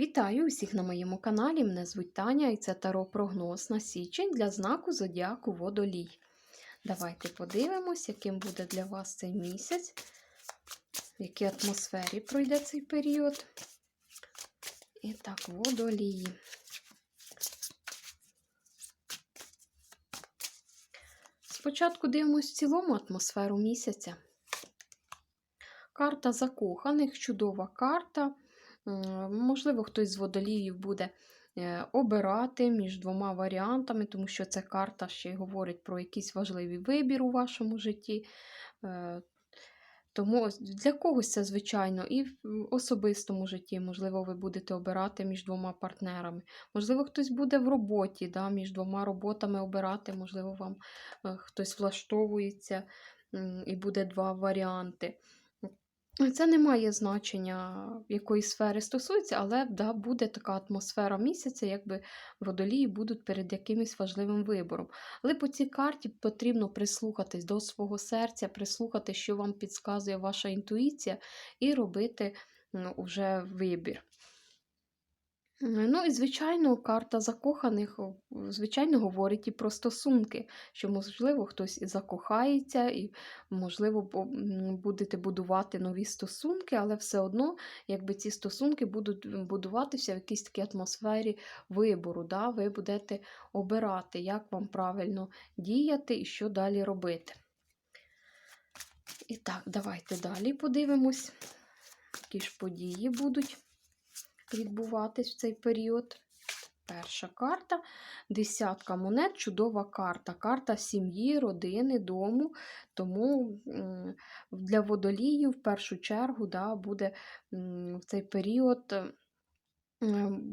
Вітаю усіх на моєму каналі. Мене звуть Таня і це Таро прогноз на січень для знаку Зодіаку Водолій. Давайте подивимось, яким буде для вас цей місяць, в якій атмосфері пройде цей період. І так, водолії. Спочатку дивимось в цілому атмосферу місяця. Карта закоханих, чудова карта. Можливо, хтось з водоліїв буде е, обирати між двома варіантами, тому що ця карта ще й говорить про якийсь важливий вибір у вашому житті. Е, тому для когось це, звичайно, і в особистому житті, можливо, ви будете обирати між двома партнерами. Можливо, хтось буде в роботі, да, між двома роботами обирати, можливо, вам е, хтось влаштовується і буде два варіанти. Це не має значення, якої сфери стосується, але да, буде така атмосфера місяця, якби водолії будуть перед якимось важливим вибором. Але по цій карті потрібно прислухатись до свого серця, прислухати, що вам підказує ваша інтуїція, і робити ну, вже вибір. Ну і, звичайно, карта закоханих, звичайно, говорить і про стосунки, що, можливо, хтось і закохається, і, можливо, будете будувати нові стосунки, але все одно, якби ці стосунки будуть будуватися в якійсь такій атмосфері вибору. Да? Ви будете обирати, як вам правильно діяти і що далі робити. І так, давайте далі подивимось, які ж події будуть відбуватись в цей період. Перша карта, десятка монет, чудова карта. Карта сім'ї, родини, дому. Тому для водоліїв в першу чергу да, буде в цей період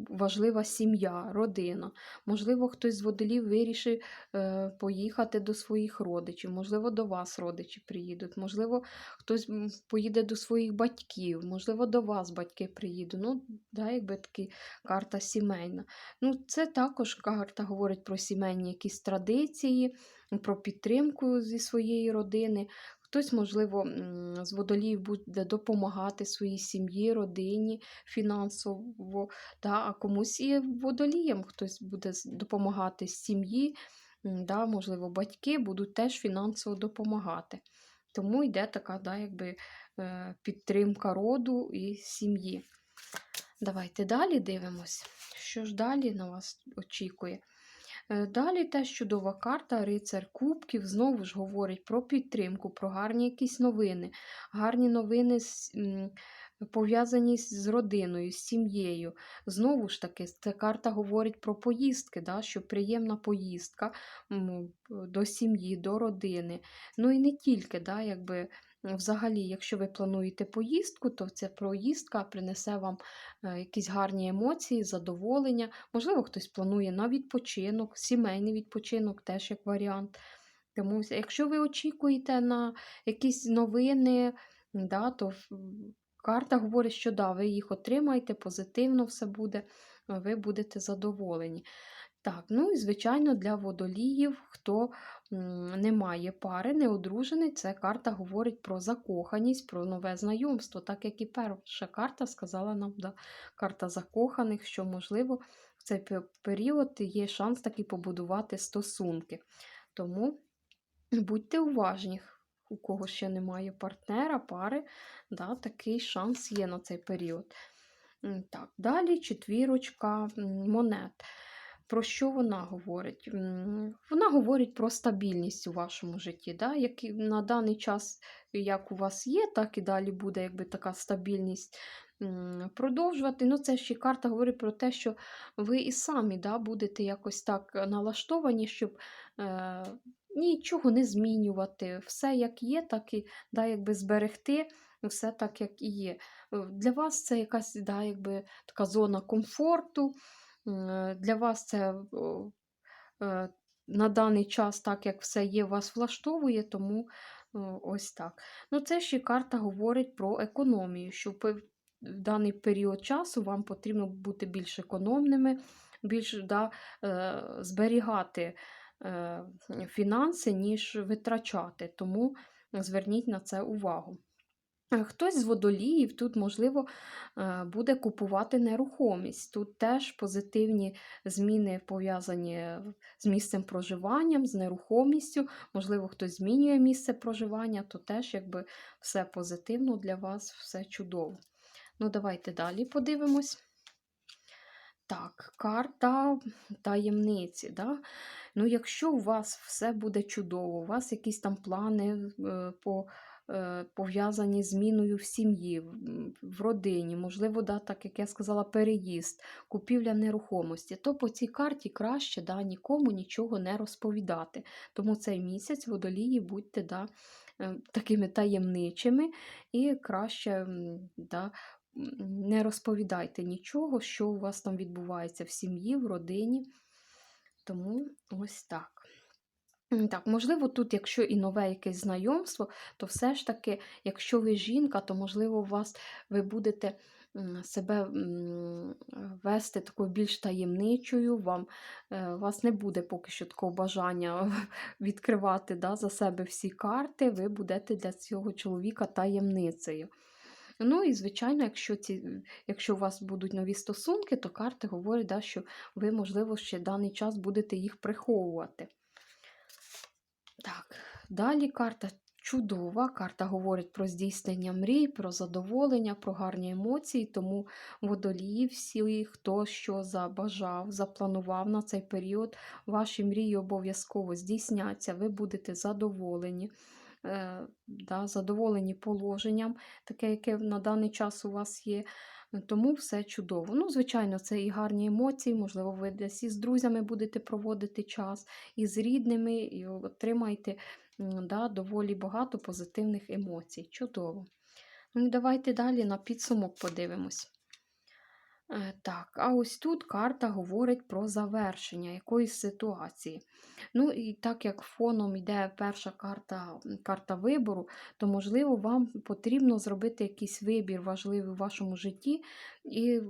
важлива сім'я, родина. Можливо, хтось з водолів вирішив е, поїхати до своїх родичів, можливо, до вас родичі приїдуть, можливо, хтось поїде до своїх батьків, можливо, до вас батьки приїдуть. Ну, да, якби таки карта сімейна. Ну, Це також карта говорить про сімейні якісь традиції, про підтримку зі своєї родини. Хтось, можливо, з водолів буде допомагати своїй сім'ї, родині фінансово, да, а комусь і водоліям хтось буде допомагати сім'ї, да, можливо, батьки будуть теж фінансово допомагати. Тому йде така да, якби, е, підтримка роду і сім'ї. Давайте далі дивимось, що ж далі на вас очікує. Е, далі теж чудова карта, рицар Кубків, знову ж говорить про підтримку, про гарні якісь новини. Гарні новини пов'язані з родиною, з сім'єю. Знову ж таки, ця карта говорить про поїздки, да, що приємна поїздка до сім'ї, до родини. Ну і не тільки, да, якби Взагалі, якщо ви плануєте поїздку, то ця поїздка принесе вам е, якісь гарні емоції, задоволення. Можливо, хтось планує на відпочинок, сімейний відпочинок теж як варіант. Тому, якщо ви очікуєте на якісь новини, да, то карта говорить, що да, ви їх отримаєте, позитивно все буде, ви будете задоволені. Так, ну і, звичайно, для водоліїв, хто не має пари, не одружений, ця карта говорить про закоханість, про нове знайомство, так як і перша карта сказала нам, да, карта закоханих, що, можливо, в цей період є шанс таки побудувати стосунки. Тому будьте уважні, у кого ще немає партнера, пари, да, такий шанс є на цей період. Так, Далі четвірочка монет. Про що вона говорить? Вона говорить про стабільність у вашому житті. Да? Як на даний час, як у вас є, так і далі буде якби така стабільність продовжувати. Ну, Це ще карта говорить про те, що ви і самі да, будете якось так налаштовані, щоб е, нічого не змінювати. Все як є, так і да, якби зберегти. Все так, як і є. Для вас це якась да, якби така зона комфорту. Для вас це е, на даний час, так як все є, вас влаштовує, тому ось так. Ну, Це ще карта говорить про економію, що в даний період часу вам потрібно бути більш економними, більш да, е, зберігати е, фінанси, ніж витрачати. Тому зверніть на це увагу. Е, Хтось з водоліїв тут, можливо, е, буде купувати нерухомість. Тут теж позитивні зміни пов'язані з місцем проживанням, з нерухомістю. Можливо, хтось змінює місце проживання, то теж якби все позитивно для вас, все чудово. Ну, давайте далі подивимось. Так, карта таємниці. Да? Ну, якщо у вас все буде чудово, у вас якісь там плани е, по, е, пов'язані з зміною в сім'ї, в- родині, можливо, да, так як я сказала, переїзд, купівля нерухомості, то по цій карті краще да, нікому нічого не розповідати. Тому цей місяць водолії будьте да, е, такими таємничими і краще да, не розповідайте нічого, що у вас там відбувається в сім'ї, в родині. Тому ось так. Так, можливо, тут, якщо і нове якесь знайомство, то все ж таки, якщо ви жінка, то можливо, у вас ви будете себе вести такою більш таємничою, вам, е, у вас не буде поки що такого бажання відкривати да, за себе всі карти, ви будете для цього чоловіка таємницею. Ну і, звичайно, якщо, ці, якщо у вас будуть нові стосунки, то карти говорять, да, що ви, можливо, ще даний час будете їх приховувати. Так, далі карта чудова. Карта говорить про здійснення мрій, про задоволення, про гарні емоції. Тому водолії, всі, хто що забажав, запланував на цей період, ваші мрії обов'язково здійсняться, ви будете задоволені. Е, Да, задоволені положенням, таке, яке на даний час у вас є. Тому все чудово. Ну, звичайно, це і гарні емоції, можливо, ви десь із друзями будете проводити час, і з рідними, і отримаєте да, доволі багато позитивних емоцій. Чудово. Ну, давайте далі на підсумок подивимось. Е, Так, а ось тут карта говорить про завершення якоїсь ситуації. Ну і так як фоном йде перша карта, карта вибору, то, можливо, вам потрібно зробити якийсь вибір важливий у вашому житті і е,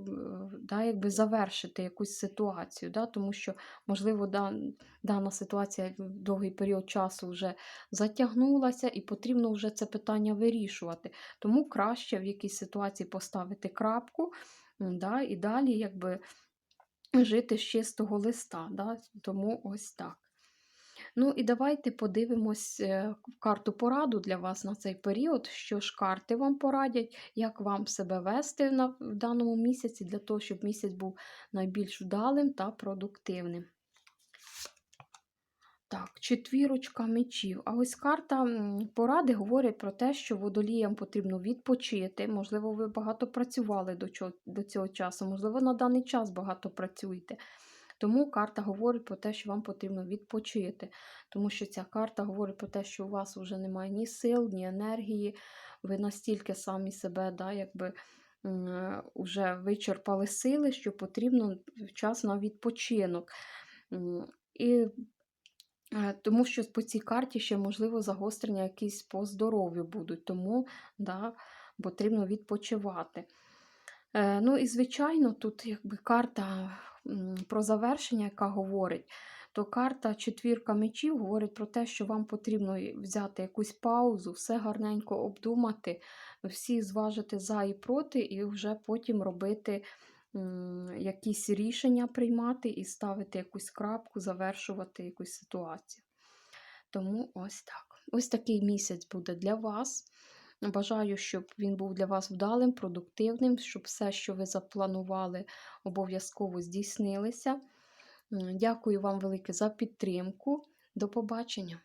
да, якби завершити якусь ситуацію. Да, тому що, можливо, дан- дана ситуація довгий період часу вже затягнулася і потрібно вже це питання вирішувати. Тому краще в якійсь ситуації поставити крапку. Да, і далі якби жити з чистого листа. Да? Тому ось так. Ну і давайте подивимось е, карту пораду для вас на цей період. Що ж карти вам порадять, як вам себе вести в даному місяці, для того, щоб місяць був найбільш вдалим та продуктивним. Так, четвірочка мечів. А ось карта поради говорить про те, що водоліям потрібно відпочити. Можливо, ви багато працювали до чого, до цього часу, можливо, на даний час багато працюєте. Тому карта говорить про те, що вам потрібно відпочити. Тому що ця карта говорить про те, що у вас вже немає ні сил, ні енергії. Ви настільки самі себе, да, якби вже вичерпали сили, що потрібно час на відпочинок. І Тому що по цій карті ще, можливо, загострення якісь по здоров'ю будуть, тому да, потрібно відпочивати. Е, Ну і, звичайно, тут якби карта про завершення, яка говорить, то карта четвірка мечів говорить про те, що вам потрібно взяти якусь паузу, все гарненько обдумати, всі зважити за і проти, і вже потім робити якісь рішення приймати і ставити якусь крапку, завершувати якусь ситуацію. Тому ось так. Ось такий місяць буде для вас. Бажаю, щоб він був для вас вдалим, продуктивним, щоб все, що ви запланували, обов'язково здійснилося. Дякую вам велике за підтримку. До побачення!